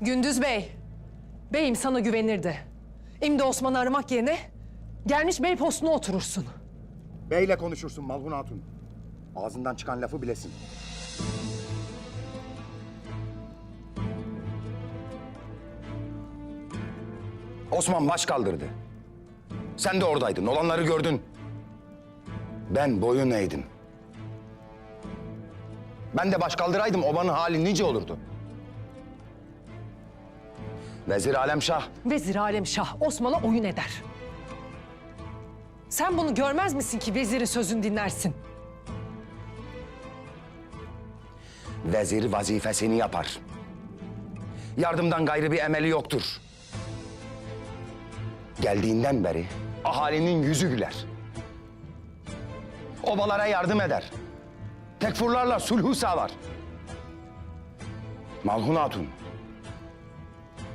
Gündüz Bey, beyim sana güvenirdi. Şimdi Osman'ı aramak yerine gelmiş bey postuna oturursun. Beyle konuşursun Malhun Hatun. Ağzından çıkan lafı bilesin. Osman baş kaldırdı. Sen de oradaydın, olanları gördün. Ben boyun eğdim. Ben de baş kaldıraydım, obanın hali nice olurdu. Vezir Alemşah Vezir Alem Şah Osman'a oyun eder. Sen bunu görmez misin ki vezirin sözünü dinlersin? Vezir vazifesini yapar. Yardımdan gayrı bir emeli yoktur. Geldiğinden beri ahalinin yüzü güler. Obalara yardım eder. Tekfurlarla sulhu sağlar. Malhun Hatun,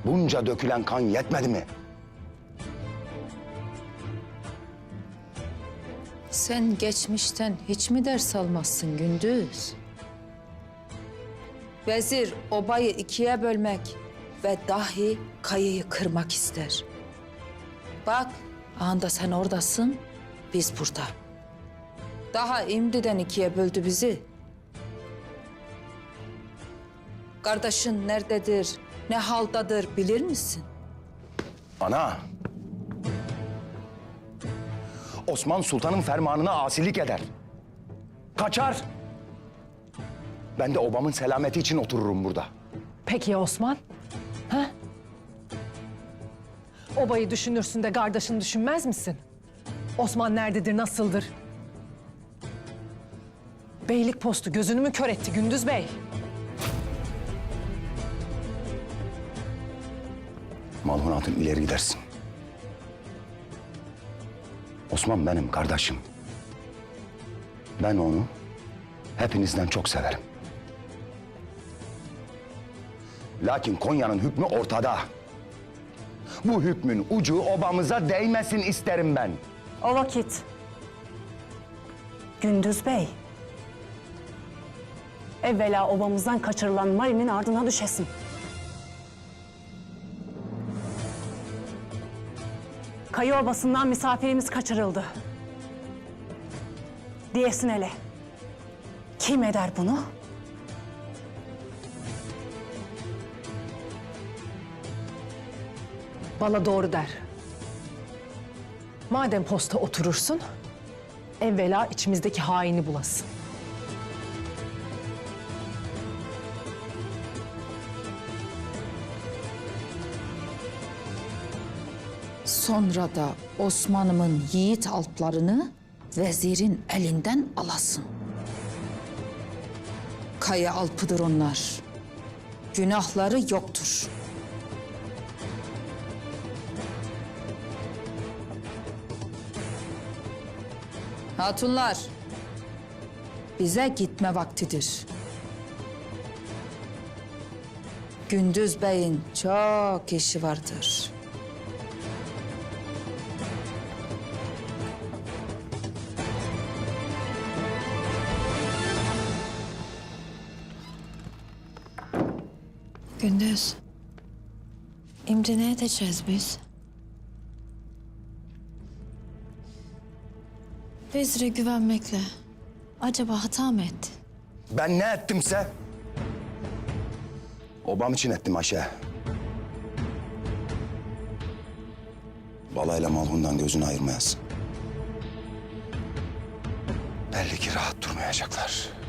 bunca dökülen kan yetmedi mi? Sen geçmişten hiç mi ders almazsın Gündüz? Vezir obayı ikiye bölmek ve dahi kayayı kırmak ister. Bak, anda sen oradasın, biz burada. Daha imdiden ikiye böldü bizi. Kardeşin nerededir, ne haldadır bilir misin? Ana. Osman Sultan'ın fermanına asilik eder. Kaçar. Ben de obamın selameti için otururum burada. Peki ya Osman? Ha? Obayı düşünürsün de kardeşini düşünmez misin? Osman nerededir, nasıldır? Beylik postu gözünü mü kör etti Gündüz Bey? Malhun Hatun ileri gidersin. Osman benim kardeşim. Ben onu hepinizden çok severim. Lakin Konya'nın hükmü ortada. Bu hükmün ucu obamıza değmesin isterim ben. O vakit Gündüz Bey evvela obamızdan kaçırılan Marin'in ardına düşesin. Kayı obasından misafirimiz kaçırıldı. Diyesin hele. Kim eder bunu? Bala doğru der. Madem posta oturursun, evvela içimizdeki haini bulasın. Sonra da Osman'ımın yiğit alplarını vezirin elinden alasın. Kaya alpıdır onlar. Günahları yoktur. Hatunlar, bize gitme vaktidir. Gündüz Bey'in çok işi vardır. Gündüz. Şimdi ne edeceğiz biz? Vezire güvenmekle acaba hata mı etti? Ben ne ettimse obam için ettim Ayşe. Balayla malhundan gözünü ayırmayasın. Belli ki rahat durmayacaklar.